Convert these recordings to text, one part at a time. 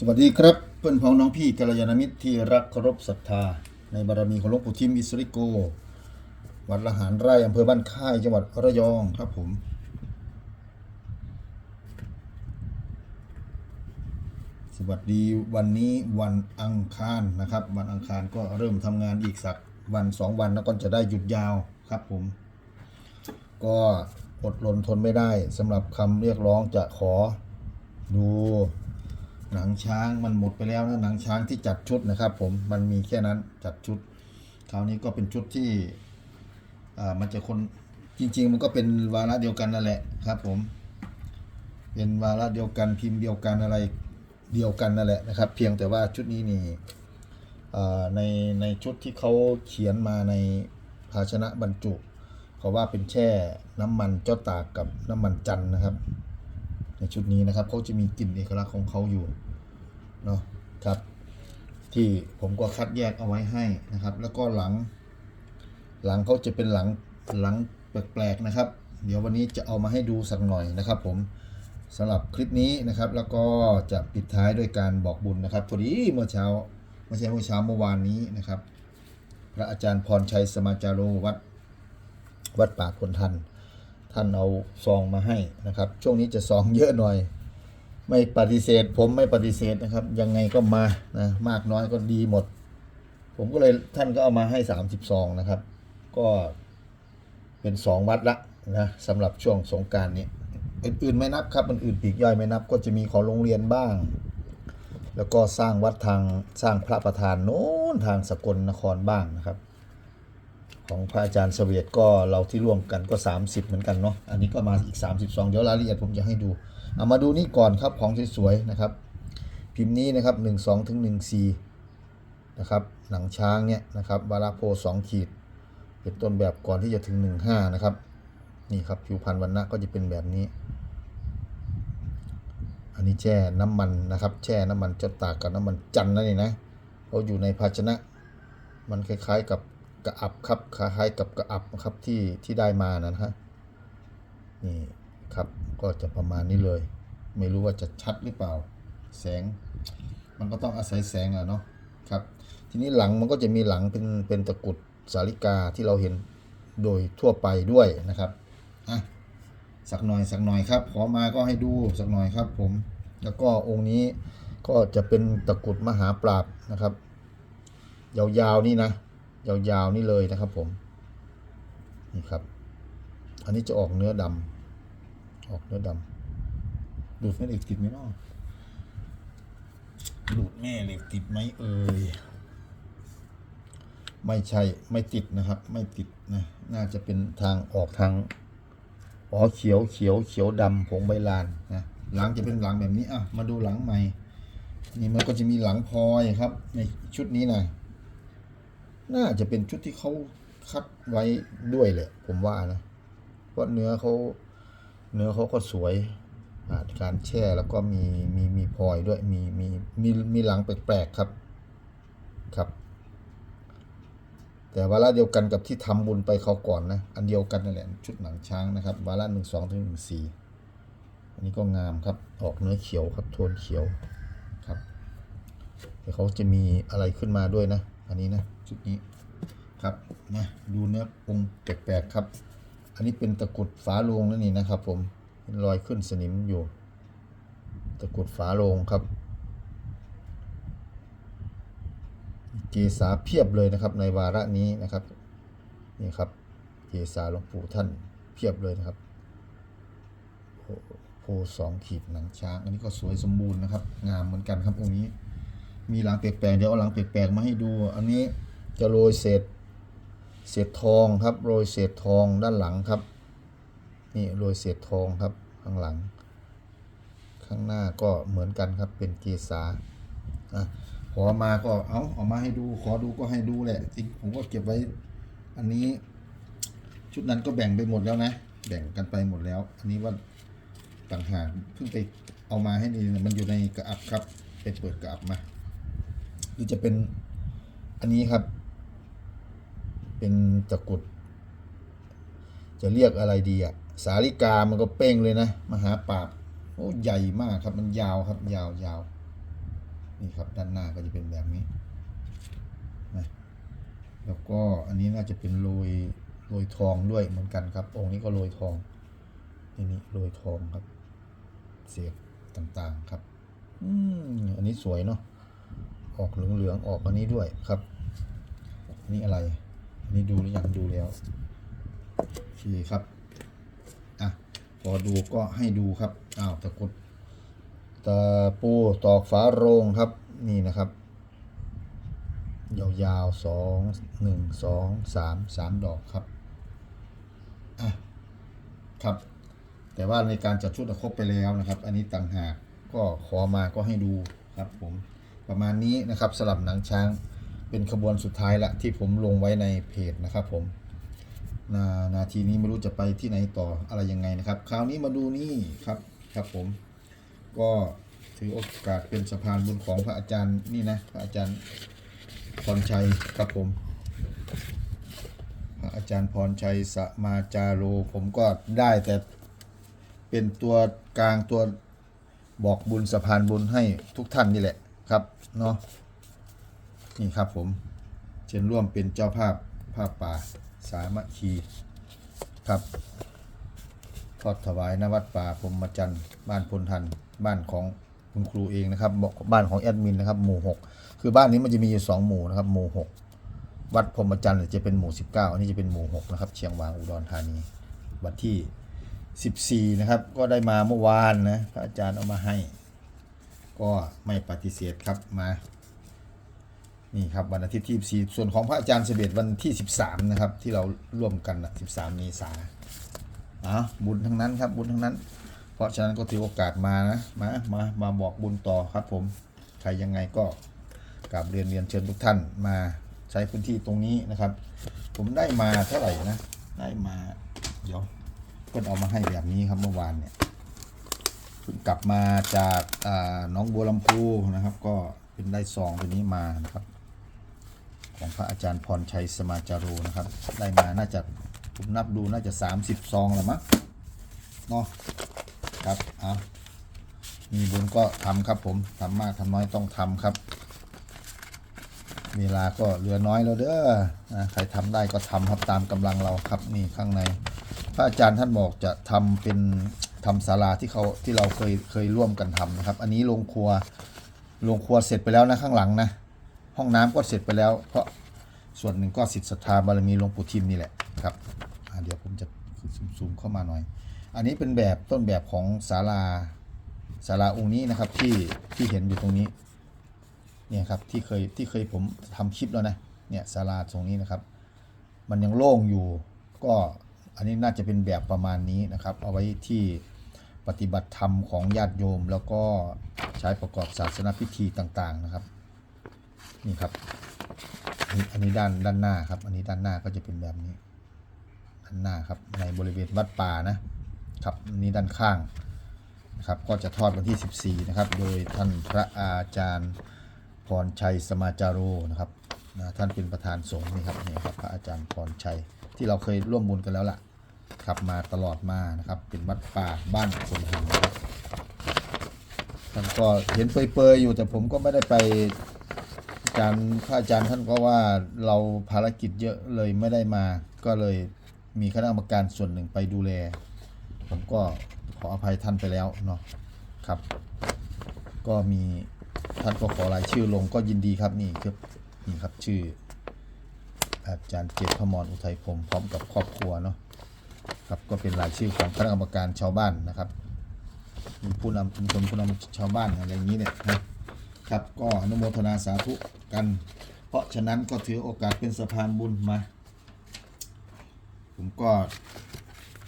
สวัสดีครับ เพื่อนพ้องน้องพี่กัลยาณมิตรที่รักเคารพศรัทธา ในบารมีของหลวงปู่ทิมอิสริโก วัดละหารไร่อำเภอบ้านค่ายจังหวัดระยองครับผม สวัสดีวันนี้วันอังคารนะครับ วันอังคารก็เริ่มทำงานอีกสักวันสองวันแล้วก็จะได้หยุดยาวครับผม ก็อดรนทนไม่ได้สำหรับคำเรียกร้องจะขอดู หนังช้างมันหมดไปแล้วนะหนังช้างที่จัดชุดนะครับ ผมมันมีแค่นั้นจัดชุด คราวนี้ก็เป็นชุดที่อ่ามันจะคนจริง ๆ มันก็เป็นวาระเดียวกันนั่นแหละครับ ผม เป็นวาระเดียวกันพิมพ์เดียวกันอะไรเดียวกันนั่นแหละนะครับ เพียงแต่ว่าชุดนี้นี่อ่าในในชุดที่เขาเขียนมาในภาชนะบรรจุเขาว่าเป็นแช่น้ำมันเจ้าตากกับน้ำมันจันนะครับ ในชุดนี้นะครับเขาจะมีกลิ่นเอกลักษณ์ของเขาอยู่เนาะครับ ที่ผมก็คัดแยกเอาไว้ให้นะครับ แล้วก็หลัง หลังเขาจะเป็นหลังหลังแปลกๆนะครับ เดี๋ยววันนี้จะเอามาให้ดูสักหน่อยนะครับผมสำหรับคลิปนี้นะครับ แล้วก็จะปิดท้ายด้วยการบอกบุญนะครับพอดีเมื่อเช้าไม่ใช่เมื่อเช้าเมื่อวานนี้นะครับ พระอาจารย์พรชัยสมาจาโรวัดวัดป่าคนทัน ท่านเอาซองมาให้นะครับ ช่วงนี้จะซองเยอะหน่อย ไม่ปฏิเสธ ผมไม่ปฏิเสธนะครับ ยังไงก็มานะมากน้อยก็ดีหมด ผมก็เลยท่านก็เอามาให้สามสิบซองนะครับ ก็เป็นสองวัดละนะสำหรับช่วงสงการนี้อื่นๆไม่นับครับอื่นๆปีกย่อยไม่นับ ก็จะมีของโรงเรียนบ้าง แล้วก็สร้างวัดทางสร้างพระประธานโน้นทางสกลนครบ้างนะครับ ของพระอาจารย์เสวียตก็เราที่ร่วมกันก็ 30 เหมือนกันเนาะอันนี้ก็มาอีก 32 เดี๋ยวรายละเอียดผมจะให้ดูเอามาดูนี่ก่อนครับของสวยๆนะครับ พิมพ์นี้นะครับ 1 2ถึง1 4นะครับหนังช้างเนี่ยนะครับวาราโพ2ขีด เป็นต้นแบบก่อนที่จะถึง 15 นะครับ นี่ครับผิวพรรณวันณะก็จะเป็นแบบนี้ อันนี้แช่น้ำมันนะครับ แช่น้ำมันจ้าตากกับน้ำมันจันนั่นเองนะเขาอยู่ในภาชนะ มันคล้ายๆกับ กระอับครับคล้ายกับกระอับนะครับที่ที่ได้มานะฮะนี่ครับก็จะประมาณนี้เลย ไม่รู้ว่าจะชัดหรือเปล่า แสง มันก็ต้องอาศัยแสงอะเนาะครับ ทีนี้หลังมันก็จะมีหลังเป็นเป็นตะกรุดสาลิกาที่เราเห็นโดยทั่วไปด้วยนะครับอะสักหน่อยสักหน่อยครับ ขอมาก็ให้ดูสักหน่อยครับ ผม แล้วก็องค์นี้ก็จะเป็นตะกรุดมหาปราบนะครับ ยาวๆนี่นะ ยาวๆนี่เลยนะครับผมนี่ครับ อันนี้จะออกเนื้อดำออกเนื้อดำดูดแม่เหล็กติดไหมเนาะดูดแม่เหล็กติดไหมเอ่ยไม่ใช่ไม่ติดนะครับ ไม่ติดนะน่าจะเป็นทางออกทางอ๋อเขียวเขียวเขียวดำผงใบลานนะหลังจะเป็นหลังแบบนี้อะมาดูหลังใหม่นี่มันก็จะมีหลังพลอยครับ ในชุดนี้นะ น่าจะเป็นชุดที่เขาคัดไว้ด้วยแหละ ผมว่านะเพราะเนื้อเขาเนื้อเขาก็สวยอาการแช่แล้วก็มีมีมีพลอยด้วยมีมีมีมีหลังแปลกๆครับครับ แต่วาระเดียวกันกับที่ทำบุญไปเขาก่อนนะ อันเดียวกันนั่นแหละชุดหนังช้างนะครับ วาระหนึ่งสองถึงหนึ่งสี่อันนี้ก็งามครับออกเนื้อเขียวครับโทนเขียวครับเดี๋ยวเขาจะมีอะไรขึ้นมาด้วยนะ อันนี้นะ ชุดนี้ครับนะดูเนื้อองค์แปลกๆครับ อันนี้เป็นตะกุดฝาโลงนั่นนี่นะครับ ผมรอยขึ้นสนิมอยู่ ตะกุดฝาโลงครับ เกษาเพียบเลยนะครับ ในวาระนี้นะครับนี่ครับ เกษาหลวงปู่ท่านเพียบเลยนะครับโอ้โพสองขีดหนังช้าง อันนี้ก็สวยสมบูรณ์นะครับ งามเหมือนกันครับองค์นี้ มีหลังแปลกๆเดี๋ยวเอาหลังแปลกๆมาให้ดู อันนี้ จะโรยเศษเศษทองครับโรยเศษทองด้านหลังครับ นี่โรยเศษทองครับข้างหลัง ข้างหน้าก็เหมือนกันครับเป็นเกษาอะขอมาก็เอาเอามาให้ดู ขอดูก็ให้ดูแหละจริงผมก็เก็บไว้อันนี้ ชุดนั้นก็แบ่งไปหมดแล้วนะ แบ่งกันไปหมดแล้ว อันนี้ว่าต่างหากเพิ่งไปเอามาให้นี่มันอยู่ในกระอับครับไปเปิดกระอับมาหรือจะเป็นอันนี้ครับ เป็นตะกุด จะเรียกอะไรดีอะสาลิกามันก็เป้งเลยนะมหาปราบโอ้ใหญ่มากครับมันยาวครับ ยาวยาวนี่ครับด้านหน้าก็จะเป็นแบบนี้นะแล้วก็อันนี้น่าจะเป็นโรยโรยทองด้วยเหมือนกันครับ องค์นี้ก็โรยทองนี่นี่โรยทองครับ เสียบต่างๆครับ อืมอันนี้สวยเนาะออกเหลืองๆออกอันนี้ด้วยครับนนี้อะไร นนี้ดูหรือยังดูแล้วโอเคครับอะพอดูก็ให้ดูครับอ้าวตะกุดตะปูตอกฝาโรงครับนี่นะครับยาวๆสองหนึ่งสองสามสามดอกครับอะครับ แต่ว่าในการจัดชุดครบไปแล้วนะครับ อันนี้ต่างหากก็ขอมาก็ให้ดูครับผมประมาณนี้นะครับสลับหนังช้าง เป็นขบวนสุดท้ายละที่ผมลงไว้ในเพจนะครับผมนานาทีนี้ไม่รู้จะไปที่ไหนต่ออะไรยังไงนะครับ คราวนี้มาดูนี่ครับครับผม ก็ถือโอกาสเป็นสะพานบุญของพระอาจารย์นี่นะพระอาจารย์พรชัยครับผม พระอาจารย์พรชัยสมาจาโรผมก็ได้แต่เป็นตัวกลางตัวบอกบุญสะพานบุญให้ทุกท่านนี่แหละครับเนาะ นี่ครับผม เชิญร่วมเป็นเจ้าภาพภาพป่าสามัคคีครับทอดถวายนวัดป่าพรมจันทร์บ้านพลทันบ้านของคุณครูเองนะครับบ้านของแอดมินนะครับหมู่หกคือบ้านนี้มันจะมีอยู่สองหมู่นะครับหมู่หกวัดพรมจันทร์จะเป็นหมู่สิบเก้าอันนี้จะเป็นหมู่หกนะครับ เชียงวางอุดรธานีวันที่สิบสี่นะครับ ก็ได้มาเมื่อวานนะพระอาจารย์เอามาให้ ก็ไม่ปฏิเสธครับมา นี่ครับวันอาทิตย์ที่14ส่วนของพระอาจารย์เสด็จวันที่ 13 นะครับ ที่เราร่วมกันนะ13เมษาอะบุญทั้งนั้นครับบุญทั้งนั้น เพราะฉะนั้นก็ถือโอกาสมานะมามามาบอกบุญต่อครับผมใครยังไงก็กราบเรียนเรียนเชิญทุกท่านมาใช้พื้นที่ตรงนี้นะครับ ผมได้มาเท่าไหร่นะ ได้มา เดี๋ยวเพิ่นเอามาให้แบบนี้ครับเมื่อวานเนี่ยเพิ่งกลับมาจากน้องบัวลำพูนะครับ ก็เป็นได้ซองตัวนี้มานะครับ ของพระอาจารย์พรชัยสมาจารุนะครับ ได้มาน่าจะผมนับดูน่าจะ 30 ซองแล้วมั้งเนาะครับเอามีบุญก็ทำครับผมทำมากทำน้อยต้องทำครับ เวลาก็เหลือน้อยแล้วเด้อนะใครทำได้ก็ทำครับตามกำลังเราครับนี่ข้างใน พระอาจารย์ท่านบอกจะทำเป็นทำศาลาที่เขาที่เราเคยเคยร่วมกันทำนะครับ อันนี้โรงครัวโรงครัวเสร็จไปแล้วนะข้างหลังนะ ห้องน้ำก็เสร็จไปแล้ว เพราะส่วนหนึ่งก็สิทธิศรัทธาบารมีหลวงปู่ทิมนี่แหละครับเดี๋ยวผมจะซูมเข้ามาหน่อย อันนี้เป็นแบบต้นแบบของศาลาศาลาองค์นี้นะครับที่ที่เห็นอยู่ตรงนี้เนี่ยครับที่เคยที่เคยผมทำคลิปแล้วนะเนี่ยศาลาตรงนี้นะครับ มันยังโล่งอยู่ก็อันนี้น่าจะเป็นแบบประมาณนี้นะครับ เอาไว้ที่ปฏิบัติธรรมของญาติโยม แล้วก็ใช้ประกอบศาสนพิธีต่างๆนะครับ นี่ครับอันนี้อันนี้ด้านด้านหน้าครับ อันนี้ด้านหน้าก็จะเป็นแบบนี้ ด้านหน้าครับในบริเวณวัดป่านะครับอันนี้ด้านข้างนะครับก็จะทอดวันที่ 14 นะครับ โดยท่านพระอาจารย์พรชัยสมาจารุนะครับนะท่านเป็นประธานสงฆ์นี่ครับนี่ครับพระอาจารย์พรชัยที่เราเคยร่วมบุญกันแล้วล่ะครับมาตลอดมานะครับ เป็นวัดป่าบ้านคนหันนะครับท่านก็เห็นเปยๆอยู่แต่ผมก็ไม่ได้ไป อาจารย์พระอาจารย์ท่านก็ว่าเราภารกิจเยอะเลยไม่ได้มา ก็เลยมีคณะกรรมการส่วนหนึ่งไปดูแล ผมก็ขออภัยท่านไปแล้วเนาะครับ ก็มีท่านก็ขอรายชื่อลงก็ยินดีครับนี่ครับนี่ครับชื่ออาจารย์เจตพมรอุทัยพรมพร้อมกับครอบครัวเนาะครับก็เป็นรายชื่อของคณะกรรมการชาวบ้านนะครับผู้นำชุมชนผู้นำชาวบ้านอะไรอย่างนี้เนี่ยนะครับก็อนุโมทนาสาธุ กัน เพราะฉะนั้นก็ถือโอกาสเป็นสะพานบุญมา ผมก็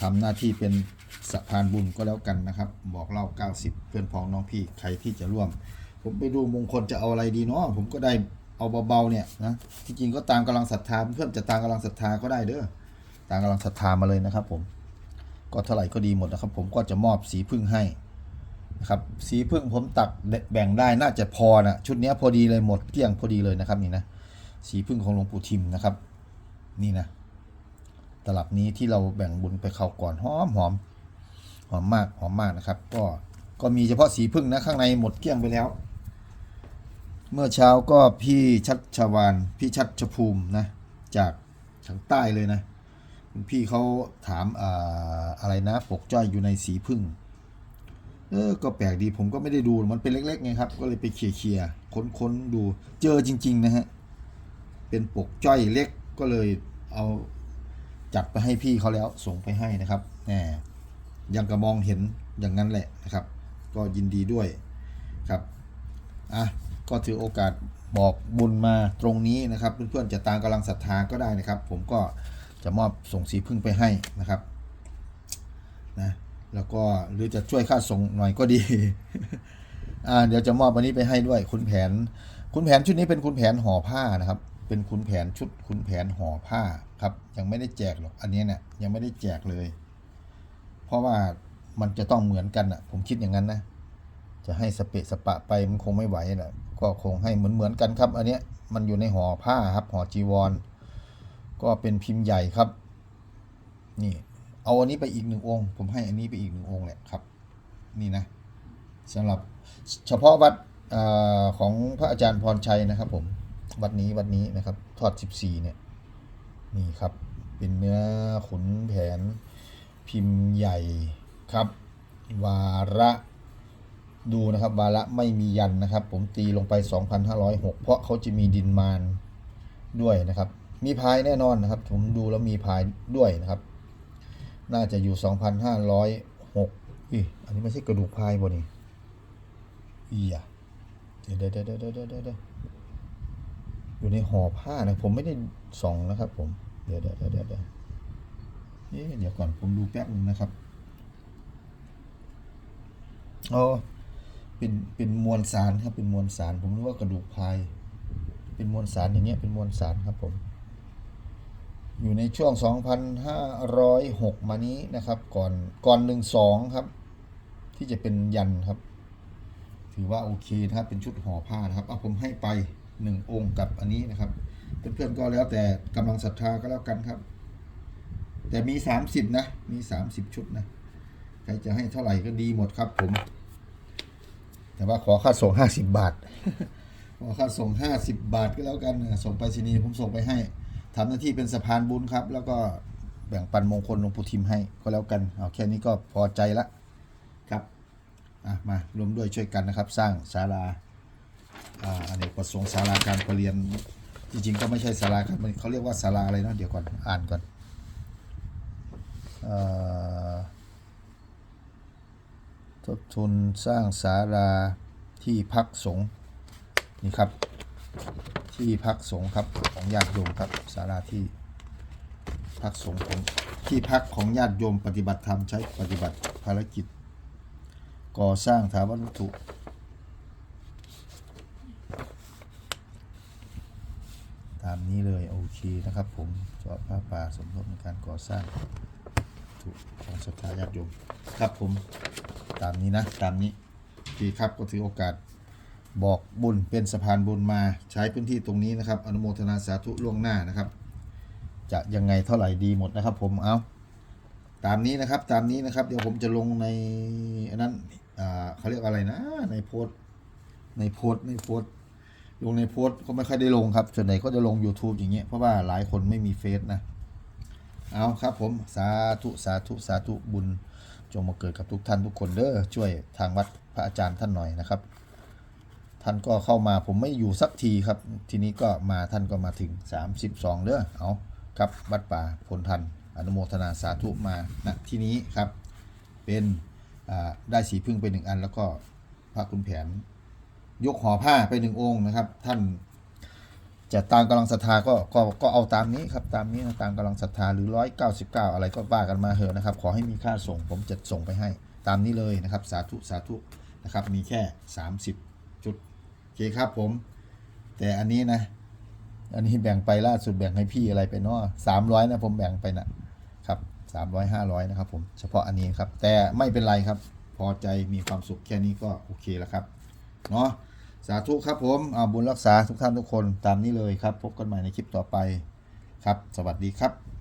ทำหน้าที่เป็นสะพานบุญก็แล้วกันนะครับ บอกเล่า 90 เพื่อนพ้องน้องพี่ใครที่จะร่วม ผมไปดูมงคลจะเอาอะไรดีเนาะผมก็ได้เอาเบาๆเนี่ยนะที่จริงก็ตามกำลังศรัทธาเพื่อนจะตามกำลังศรัทธาก็ได้เด้อตามกำลังศรัทธามาเลยนะครับ ผม ก็เท่าไหร่ก็ดีหมดนะครับ ผมก็จะมอบสีพึ่งให้ นะครับสีพึ่งผมตักแบ่งได้น่าจะพอนะชุดนี้พอดีเลยหมดเกลี้ยงพอดีเลยนะครับนี่นะสีพึ่งของหลวงปู่ทิมนะครับ นี่นะตลับนี้ที่เราแบ่งบุญไปเขาก่อนหอมหอมหอมมากหอมมากนะครับ ก็ก็มีเฉพาะสีพึ่งนะข้างในหมดเกลี้ยงไปแล้ว เมื่อเช้าก็พี่ชัดชวานพี่ชัดชภูมินะจากทางใต้เลยนะพี่เขาถามอาอะไรนะปกจ้อยอยู่ในสีพึ่ง เออ ก็แปลกดีผมก็ไม่ได้ดู มันเป็นเล็กๆไงครับ ก็เลยไปเคลียร์ๆค้นๆดู เจอจริง ๆ นะฮะ เป็นปกจ้อยเล็กก็เลยเอาจัดไปให้พี่เขาแล้วส่งไปให้นะครับแหมยังกระมองเห็นอย่างนั้นแหละนะครับ ก็ยินดีด้วยครับ อะ ก็ถือโอกาสบอกบุญมาตรงนี้นะครับเพื่อนๆจะตามกำลังศรัทธาก็ได้นะครับ ผมก็จะมอบส่งสีพึ่งไปให้นะครับนะ แล้วก็หรือจะช่วยค่าส่งหน่อยก็ดี อ่า เดี๋ยวจะมอบอันนี้ไปให้ด้วย คุณแผน คุณแผนชุดนี้เป็นคุณแผนห่อผ้านะครับ เป็นคุณแผนชุดคุณแผนห่อผ้าครับ ยังไม่ได้แจกหรอกอันนี้เนี่ยยังไม่ได้แจกเลย เพราะว่ามันจะต้องเหมือนกันอะ ผมคิดอย่างนั้นนะ จะให้สเปะสปะไปมันคงไม่ไหวแหละก็คงให้เหมือนเหมือนกันครับ อันเนี้ยมันอยู่ในห่อผ้าครับห่อจีวร ก็เป็นพิมพ์ใหญ่ครับ นี่ เอาอันนี้ไปอีกหนึ่งองค์ ผมให้อันนี้ไปอีกหนึ่งองค์แหละครับ นี่นะสำหรับเฉพาะวัดอของพระอาจารย์พรชัยนะครับ ผมวัดนี้วัดนี้นะครับ ทอด 14 เนี่ยนี่ครับ เป็นเนื้อขุนแผนพิมพ์ใหญ่ครับ วาระดูนะครับ วาระไม่มียันนะครับ ผมตีลงไป 2,506 เพราะเขาจะมีดินมานด้วยนะครับ มีพายแน่นอนนะครับ ผมดูแล้วมีพายด้วยนะครับ น่าจะอยู่ 2,506อีอันนี้ไม่ใช่กระดูกพายบ่นี่อีอะเดี๋ยวเดี๋ยวเดี๋ยวเดี๋ยวเดี๋ยวเดี๋ยวอยู่ในห่อผ้านะผมไม่ได้ส่องนะครับ ผม เดี๋ยวเดี๋ยวเดี๋ยวเดี๋ยวเดี๋ยวก่อนผมดูแป๊บนึงนะครับอ๋อเป็นเป็นมวลสารครับเป็นมวลสาร ผมนึกว่ากระดูกพาย เป็นมวลสารอย่างเงี้ยเป็นมวลสารครับผม ในช่วง 2,506 มานี้นะครับ ก่อนก่อน 12 ครับ ที่จะเป็นยันครับ ถือว่าโอเคนะครับ เป็นชุดห่อผ้านะครับเอาผมให้ไป 1 องค์กับอันนี้นะครับ เพื่อนๆก็แล้วแต่กำลังศรัทธาก็แล้วกันครับ แต่มี 30 นะ มี 30 ชุดนะใครจะให้เท่าไหร่ก็ดีหมดครับผม แต่ว่าขอค่าส่ง 50 บาท ขอค่าส่ง 50 บาทก็แล้วกัน ส่งไปรษณีย์ผมส่งไปให้ ทำหน้าที่เป็นสะพานบุญครับ แล้วก็แบ่งปันมงคลหลวงปู่ทิมให้ก็แล้วกันเอาแค่นี้ก็พอใจละครับอะมารวมด้วยช่วยกันนะครับ สร้างศาลาอ่าอันนี้ประสงค์ศาลาการประเรียน จริงๆ ก็ไม่ใช่ศาลาครับมันเขาเรียกว่าศาลาอะไรนะเดี๋ยวก่อนอ่านก่อนทบทุนสร้างศาลาที่พักสงฆ์นี่ครับ ที่พักสงฆ์ครับของญาติโยมครับศาลาที่พักสงฆ์ของที่พักของญาติโยมปฏิบัติธรรมใช้ปฏิบัติภารกิจ ก่อสร้างถาวรวัตถุตามนี้เลยโอเคนะครับผมจอดผ้าป่าสมทบในการก่อสร้างวัตถุของศรัทธาญาติโยมครับผมตามนี้นะ ตามนี้โอเคครับก็ถือโอกาส บอกบุญเป็นสะพานบุญมาใช้พื้นที่ตรงนี้นะครับ อนุโมทนาสาธุล่วงหน้านะครับ จะยังไงเท่าไหร่ดีหมดนะครับ ผมเอาตามนี้นะครับตามนี้นะครับ เดี๋ยวผมจะลงในอันนั้นเขาเรียกอะไรนะ ในโพสในโพสในโพสลงในโพสก็ไม่ค่อยได้ลงครับส่วนใหญ่ก็จะลง YouTube อย่างเงี้ยเพราะว่าหลายคนไม่มีเฟซนะเอาครับผมสาธุสาธุสาธุบุญ จงมาเกิดกับทุกท่านทุกคนเด้อช่วยทางวัดพระอาจารย์ท่านหน่อยนะครับ ท่านก็เข้ามาผมไม่อยู่สักทีครับ ทีนี้ก็มาท่านก็มาถึง 32เด้อเอาครับวัดป่าพลทันอนุโมทนาสาธุมาณที่นี้ครับ เป็นได้สีพึ่งไปหนึ่งอัน แล้วก็พระคุณแผน ยกห่อผ้าไปหนึ่งองค์นะครับ ท่านจะตามกำลังศรัทธาก็ก็ก็เอาตามนี้ครับตามนี้นะตามกำลังศรัทธาหรือร้อยเก้าสิบเก้าอะไรก็ว่ากันมาเหอะนะครับ ขอให้มีค่าส่งผมจะส่งไปให้ตามนี้เลยนะครับ สาธุสาธุนะครับมีแค่ 30 จุด เคครับผม แต่อันนี้นะ อันนี้แบ่งไปล่าสุดแบ่งให้พี่อะไรไปเนาะสามร้อยนะผมแบ่งไปนะครับสามร้อยห้าร้อยนะครับ ผมเฉพาะอันนี้ครับ แต่ไม่เป็นไรครับ พอใจมีความสุขแค่นี้ก็โอเคแล้วครับเนาะสาธุครับผมเอาบุญรักษาทุกท่านทุกคนตามนี้เลยครับ พบกันใหม่ในคลิปต่อไปครับ สวัสดีครับ